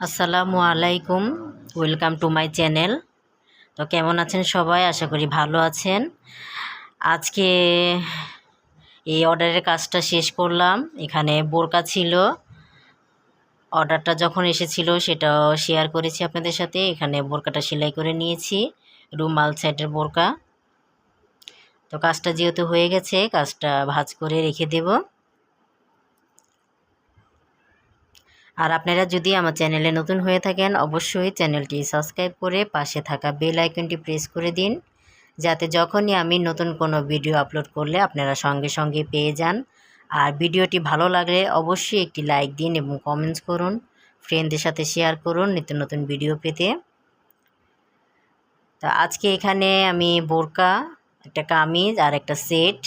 আসসালামু আলাইকুম। Welcome to my channel তো কেমন আছেন সবাই? আশা করি ভালো আছেন। আজকে এই অর্ডারের কাজটা শেষ করলাম। এখানে বোরকা ছিল। অর্ডারটা যখন এসেছিল সেটাও শেয়ার করেছি আপনাদের সাথে। এখানে বোরকাটা সেলাই করে নিয়েছি। রুমাল সাইডের বোরকা। তো কাজটা যেহেতু হয়ে গেছে, কাজটা ভাজ করে রেখে দেবো। আর আপনারা যদি আমার চ্যানেলে নতুন হয়ে থাকেন, অবশ্যই চ্যানেলটি সাবস্ক্রাইব করে পাশে থাকা বেল আইকনটি প্রেস করে দিন, যাতে যখনই আমি নতুন কোনো ভিডিও আপলোড করলে আপনারা সঙ্গে সঙ্গে পেয়ে যান। আর ভিডিওটি ভালো লাগলে অবশ্যই একটি লাইক দিন এবং কমেন্টস করুন, ফ্রেন্ডদের সাথে শেয়ার করুন নিত্য নতুন ভিডিও পেতে। তো আজকে এখানে আমি বোরকা, একটা কামিজ আর একটা সেট,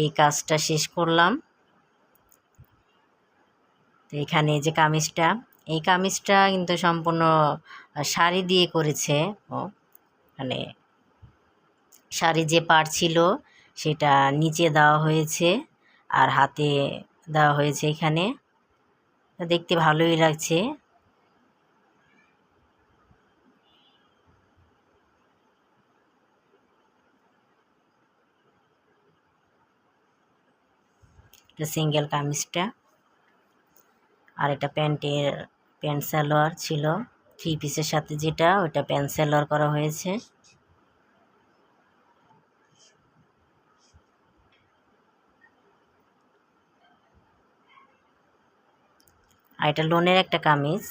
এই কাজটা শেষ করলাম। তো এখানে যে কামিজটা, এই কামিজটা কিন্তু সম্পূর্ণ শাড়ি দিয়ে করেছে ও। মানে শাড়ি যে পার ছিল সেটা নিচে দেওয়া হয়েছে আর হাতে দেওয়া হয়েছে এখানে। দেখতে ভালোই লাগছে। সিঙ্গেল কামিজটা। আর এটা প্যান্টের, প্যান্ট সালোয়ার ছিল। থ্রি পিসের সাথে যেটা ওটা প্যান্ট সালোয়ার করা হয়েছে। আর এটা লোনের একটা কামিজ।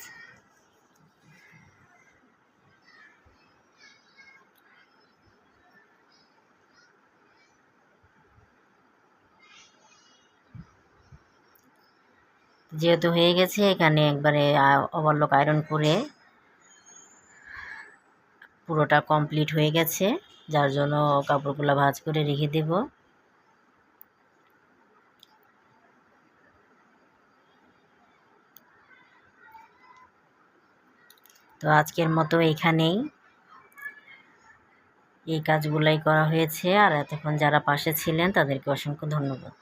যেহেতু হয়ে গেছে, এখানে একবারে ওভারলক আয়রন করে পুরোটা কমপ্লিট হয়ে গেছে। যার জন্য কাপড়গুলো ভাজ করে রেখে দেব। তো আজকের মতো এখানেই। এই কাজগুলাই করা হয়েছে, আর এতক্ষণ যারা পাশে ছিলেন তাদেরকে অসংখ্য ধন্যবাদ।